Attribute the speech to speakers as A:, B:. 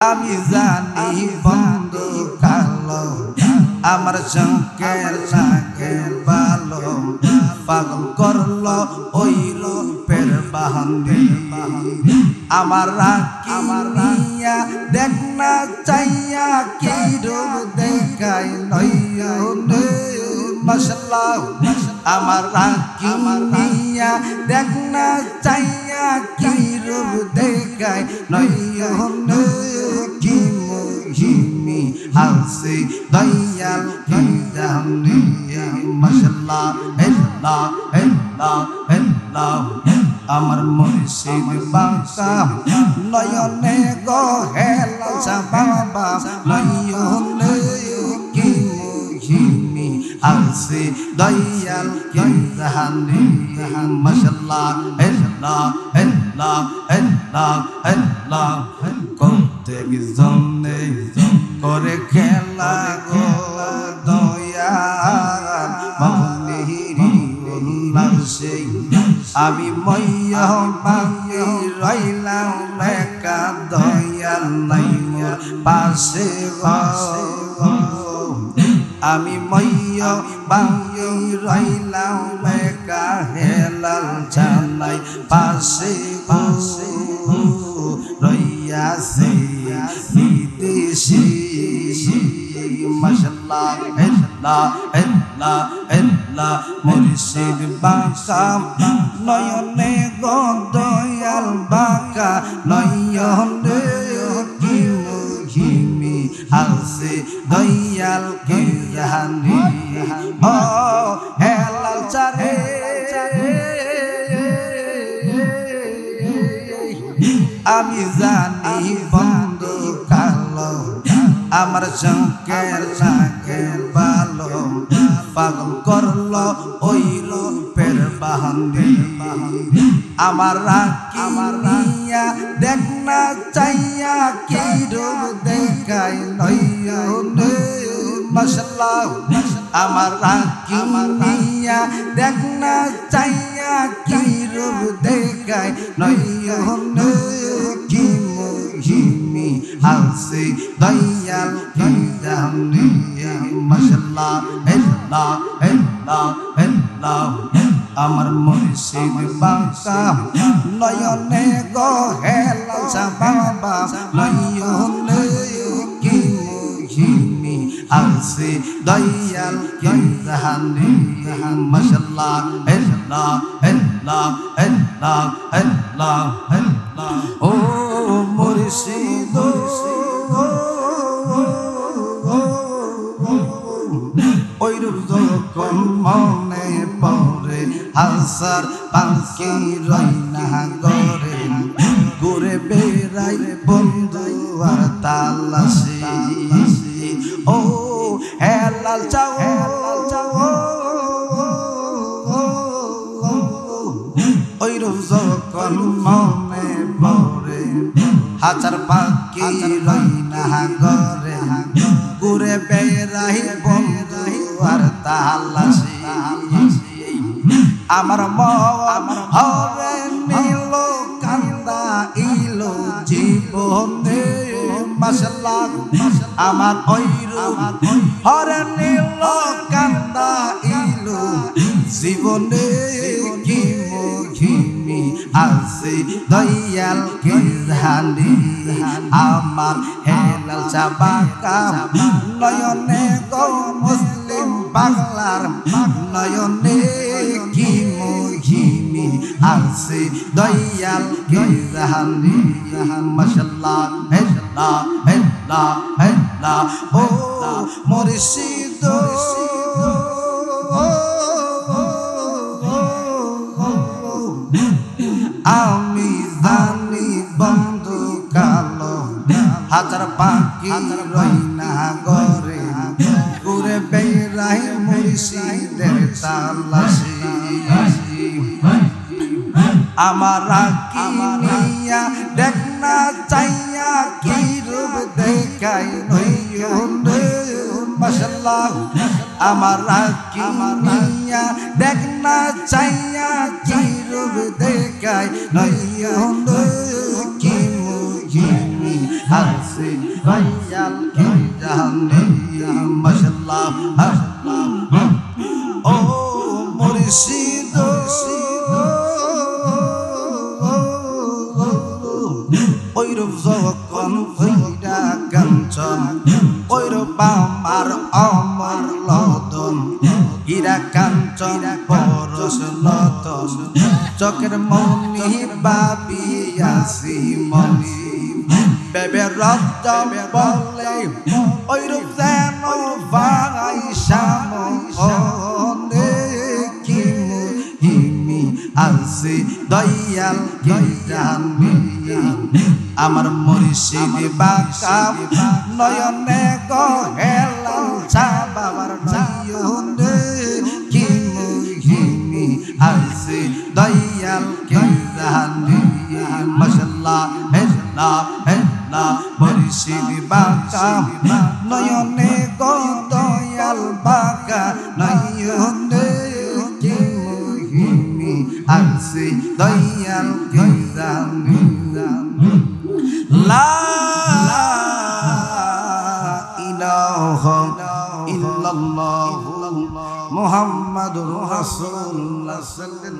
A: আমি জানি বন্ধু কালো, আমার চঙ্কের লাগে ভালো পাগল করল ওই রূপের বাহানি আমার রাখি নিয়া দেখ না চাইয়া কি রূপ দেখাই নইনে মশলা। আমার রাখি নিয়া দেখ না চাইয়া কি রূপ দেখাই নইনে কি মুহিমি হাসি দয়াল কি জানি মশলা এল্লা এল্লা এল্লা আমার মুর্শিদ বাঁকা। নয়নে গো হেলা বাবা নয়নে কি মুহিমি হাসি দয়াল কি জানি মশলা এল্লা এল্লা এল্লা এল্লা প্রত্যেক জনে করে খেলা গো, দয়াল মহলিরি উল্লাসে আমি মయ్య পাখি রইলাম, একা দয়াল নাই পাশে গো। আমি মయ్య পাখি রইলাম একা হেলাল জানাই, পাশে পাশে রইয়াছে বিদেশি। মশলা এল্লা এল্লা এল্লা মুর্শিদ বাঁকা, নয়নে গো দয়াল বাঁকা, নয়নে হাসে, দয়াল কে ও হেলাল চারে। আমি জানি বন্ধু কালো, আমার চঙ্কের লাগে ভালো পাগল করল ওই রূপের বাহানি আমার রাখি নিয়া দেখ না, চাইয়া কি রূপ দেখাই নইনে মশলা আমার রাখি নিয়া দেখ না, চাইয়া কি রূপ দেখাই নইনে কি মুহিমি হাসি, দয়াল কি জানি মশলা এল্লা এল্লা এল্লা আমার মুর্শিদ বাঁকা। নয়নে গো হেলা বাবা। নয়নে কি মুহিমি হাসি দয়াল কি জানি মশলা এল্লা এল্লা এল্লা এল্লা এল্লা ও মুর্শিদ ওই রূপ যখন মনে পড়ে হাসার পাখি রই না গরে ঘুরে বেড়াই বন্ধু আর তালাসি ও হেলাল চাও। চাও ওই রূপ যখন মনে পড়ে, হাজার পাখি রই না গরে ঘুরে বেড়াই বন্ধু আর তালাসি আমার মন হরে নীল কান্দা ইলো জীবনে মাসাল্লাহ আমার ওইরু হরে নীল কান্দা ইলো জীবনে, কি মহিমি আছে দয়াল, কে জানি আমার হেলাল চাবাকা নয়নে গো মুসলিম বাংলার নয়নে কি মহিমি আছে দয়াল কে জানি মশাল্লা হেল্লা হেল্লা হেল্লা ও মুর্শিদ আমি জানি বন্ধু কালো, হাজার পাখি রই তালাশি আমার রাখি নিয়া দেখ না চাইয়া কি রূপ দেখাই মশলা আমার রাখি নিয়া দেখ না চাইয়া কি রূপ দেখাই কি মুহিমি আসি দয়াল কি জানি? মাশাল্লাহ ও মুর্শিদ ওইরূপ যখন হইরা কাঞ্চন ওইরূপ আমার অমর লদন। হীরা কাঞ্চন, পরশ লতন চকের মনি বাবিয়াসি মনি বেবে রক্ত বলে ওইরূপ যেন ভাই শ্যাম আসি দয়াল জানি আমার মরিষিদ বাঁকা নয়নে গহেলাম চা বাবার নয়নে কি আসি দয়াল কি জানি মশলা হেলা হেলা মরিষিদ বাঁকা নয়নে গো ইল্লাল্লাহ মুহাম্মাদুর রাসূলুল্লাহ সাল্লাল্লাহু